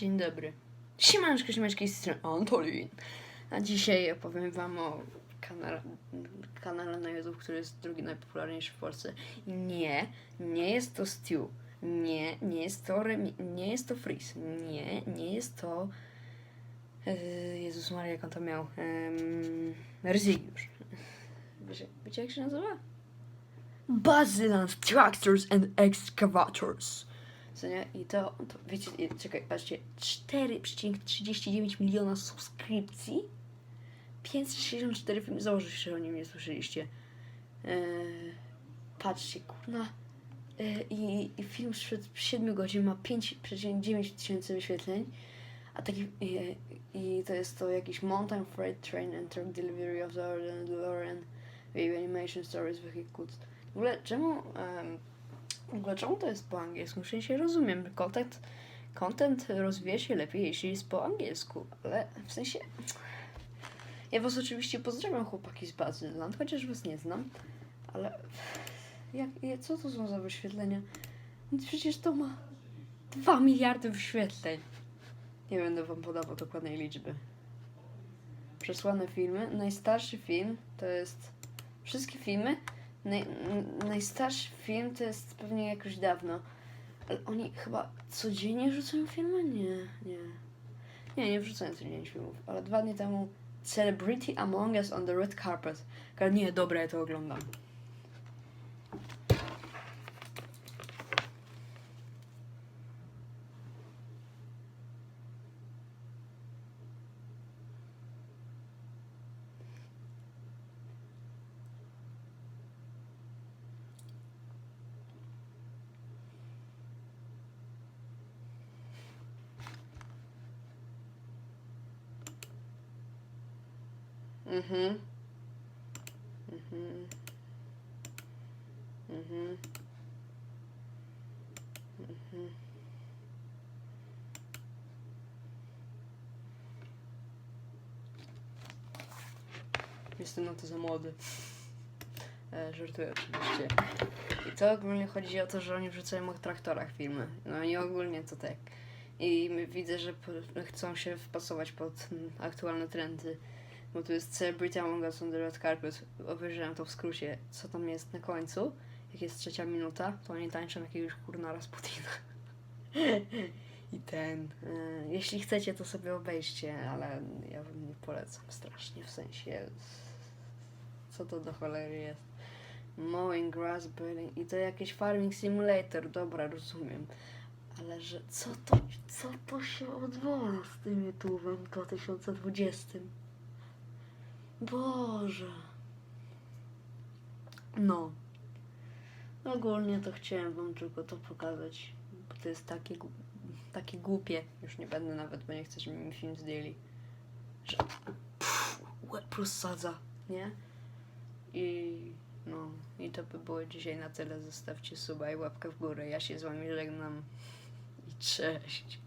Dzień dobry. Siemaneczko, siemaneczki, z Antolin. A dzisiaj opowiem wam o kanale, na YouTube, który jest drugi najpopularniejszy w Polsce. Nie, nie jest to Stew. Nie, nie jest to Remi, nie jest to Freeze. Nie, nie jest to... Yy, Jezus Maria, jak on to miał? Um, Ryzygiusz. Wiecie, wiecie jak się nazywa? Bazyland Tractors and Excavators. Co nie? I to, to wiecie, czekaj, patrzcie, 4,39 miliona subskrypcji, 564 filmy, założę się, że o nim nie słyszeliście. Eee, patrzcie, kurna. Eee, i, I film sprzed 7 godzin ma 5,9 tysięcy wyświetleń, a taki, i, i to jest to jakiś Mountain Freight Train and Truck Delivery of the Loren Wave Animation Stories Vehicles. W ogóle czemu... em, w ogóle czemu to jest po angielsku? W sensie rozumiem, content, content rozwija się lepiej, jeśli jest po angielsku, ale w sensie... Ja was oczywiście pozdrawiam chłopaki z Bazyland, chociaż was nie znam, ale jak, co to są za wyświetlenia? No Przecież to ma 2 miliardy wyświetleń. Nie będę wam podawał dokładnej liczby. Przesłane filmy. Najstarszy film to jest... Wszystkie filmy Naj, najstarszy film to jest pewnie jakoś dawno. Ale oni chyba codziennie wrzucają filmy? Nie, nie. Nie, nie wrzucają codziennie filmów. Ale dwa dni temu Celebrity Among Us on the Red Carpet. Nie, dobra, ja to oglądam. Mhm. Mhm. Mhm. Mhm. Jestem na to za młody. E, żartuję oczywiście. I to ogólnie chodzi o to, że oni wrzucają o traktorach filmy. No i ogólnie to tak. I widzę, że chcą się wpasować pod aktualne trendy. Bo tu jest Celebrity Among Us on the Red Carpet. Obejrzałem to w skrócie, co tam jest na końcu. Jak jest trzecia minuta, to oni tańczą jakiegoś kurna Rasputina. I ten. e, jeśli chcecie, to sobie obejście, ale ja wam nie polecam strasznie, w sensie. Co to do cholery jest? Mowing grass burning i to jakieś farming simulator, dobra, rozumiem. Ale że co to, co to się odwala z tym YouTube'em w 2020? Boże. No. Ogólnie to chciałem wam tylko to pokazać, bo to jest takie, takie głupie. Już nie będę nawet, bo nie chcę, żeby mi film zdjęli. Że pff, łeb rozsadza, nie? I no, i to by było dzisiaj na tyle. Zostawcie suba i łapkę w górę. Ja się z wami żegnam. I cześć.